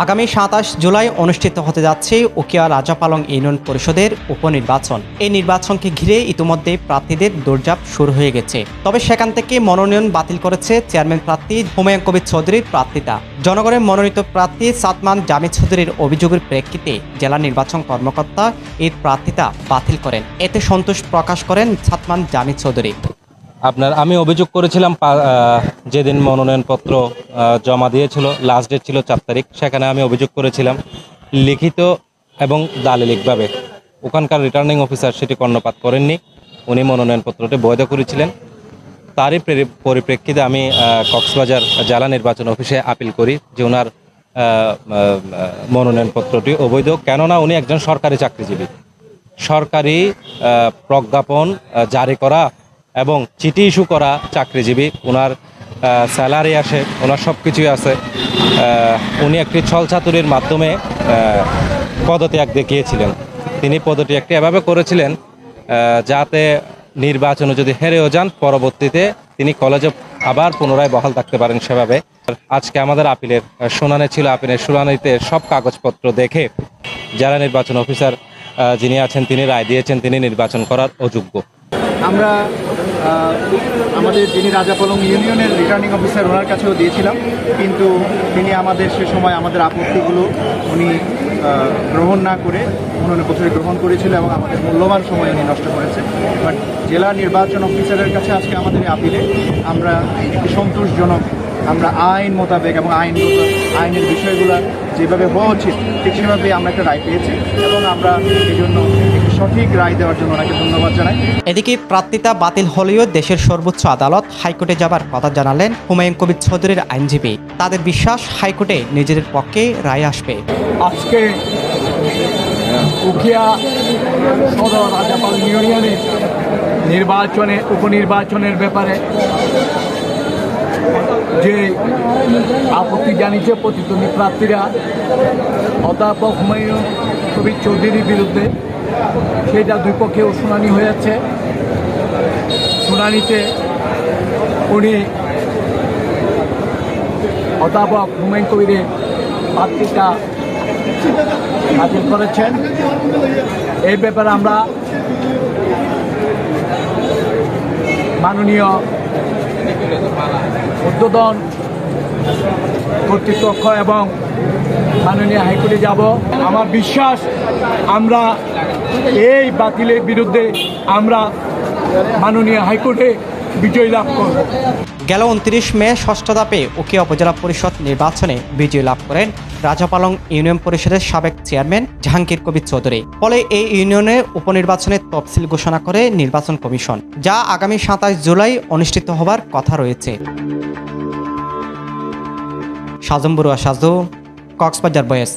আগামী সাতাশ জুলাই অনুষ্ঠিত হতে যাচ্ছে উকিয়া রাজাপালং ইউনিয়ন পরিষদের উপনির্বাচন। এই নির্বাচনকে ঘিরে ইতিমধ্যে প্রার্থীদের দৌড়ঝাঁপ শুরু হয়ে গেছে। তবে সেখান থেকে মনোনয়ন বাতিল করেছে চেয়ারম্যান প্রার্থী হুমায়ুন কবির চৌধুরীর প্রার্থিতা। জনগণের মনোনীত প্রার্থী সাতমান জামি চৌধুরীর অভিযোগের প্রেক্ষিতে জেলা নির্বাচন কর্মকর্তা এর প্রার্থিতা বাতিল করেন। এতে সন্তোষ প্রকাশ করেন সাতমান জামি চৌধুরী। আপনার, আমি অভিযোগ করেছিলাম যেদিন মনোনয়নপত্র জমা দিয়েছিল লাস্ট ডেট ছিল চার তারিখ, সেখানে আমি অভিযোগ করেছিলাম, লিখিত এবং দালিলিকভাবে। ওখানকার রিটার্নিং অফিসার সেটি কর্ণপাত করেননি, উনি মনোনয়নপত্রটি বৈধ করেছিলেন। তারই পরিপ্রেক্ষিতে আমি কক্সবাজার জেলা নির্বাচন অফিসে আপিল করি যে ওনার মনোনয়নপত্রটি অবৈধ, কেননা উনি একজন সরকারি চাকরিজীবী। সরকারি প্রজ্ঞাপন জারি করা এবং চিঠি ইস্যু করা চাকরিজীবী ওনার স্যালারি আসে ওনার সব কিছুই আছে উনি একটি ছলচাতুরির মাধ্যমে পদত্যাগ দেখিয়েছিলেন। তিনি পদত্যাগটি এভাবে করেছিলেন যাতে নির্বাচনে যদি হেরেও যান, পরবর্তীতে তিনি কলেজে আবার পুনরায় বহাল থাকতে পারেন সেভাবে। আজকে আমাদের আপিলের শুনানি ছিল, আপিলের শুনানিতে সব কাগজপত্র দেখে যারা নির্বাচন অফিসার যিনি আছেন, তিনি রায় দিয়েছেন, তিনি নির্বাচন করার অযোগ্য। আমরা আমাদের যিনি রাজাপলং ইউনিয়নের রিটার্নিং অফিসার ওনার কাছেও দিয়েছিলাম। কিন্তু তিনি আমাদের সে সময় আমাদের আপত্তিগুলো উনি গ্রহণ না করে মনোনয়নপত্র গ্রহণ করেছিল এবং আমাদের মূল্যবান সময় উনি নষ্ট করেছে বাট জেলা নির্বাচন অফিসারের কাছে আজকে আমাদের আপিলে আমরা একটি সন্তোষজনক, আমরা আইন মোতাবেক এবং আইন আইনের বিষয়গুলো যেভাবে হওয়া উচিত, ঠিক সেভাবে আমরা একটা রায় পেয়েছি এবং আমরা এই জন্য সঠিক রায় দেওয়ার জন্য ওনাকে ধন্যবাদ জানাই। এদিকে প্রার্থিতা বাতিল হলেও দেশের সর্বোচ্চ আদালত হাইকোর্টে যাবার কথা জানালেন হুমায়ুন কবির চৌধুরীর আইনজীবী। তাদের বিশ্বাস হাইকোর্টে নিজেদের পক্ষে রায় আসবে। আজকে উখিয়া সদর রাজাপাল ইউনিয়নে নির্বাচনে উপনির্বাচনের ব্যাপারে যে আপত্তি জানিয়েছে প্রতিদ্বন্দ্বী প্রার্থীরা অধ্যাপক হুমায়ুন কবির চৌধুরীর বিরুদ্ধে সেটা দুই পক্ষেও শুনানি হয়েছে শুনানিতে উনি অধ্যাপক হুমায়ুন কবিরের প্রার্থীটা বাতিল করেছেন। এই ব্যাপারে আমরা মাননীয় উদ্বোধন কর্তৃপক্ষ এবং মাননীয় হাইকোর্টে যাব। আমার বিশ্বাস, আমরা এই বাতিলের বিরুদ্ধে আমরা মাননীয় হাইকোর্টে বিজয় লাভ করব। গেল উনত্রিশ মে, ষষ্ঠ ধাপে উকিয়া উপজেলা পরিষদ নির্বাচনে বিজয় লাভ করেন রাজাপালং ইউনিয়ন পরিষদের সাবেক চেয়ারম্যান জাহাঙ্গীর কবির চৌধুরী। ফলে এই ইউনিয়নে উপনির্বাচনের তফসিল ঘোষণা করে নির্বাচন কমিশন, যা আগামী সাতাশ জুলাই অনুষ্ঠিত হবার কথা রয়েছে। সাজম বড়ুয়া সাজু কক্সবাজার বয়েস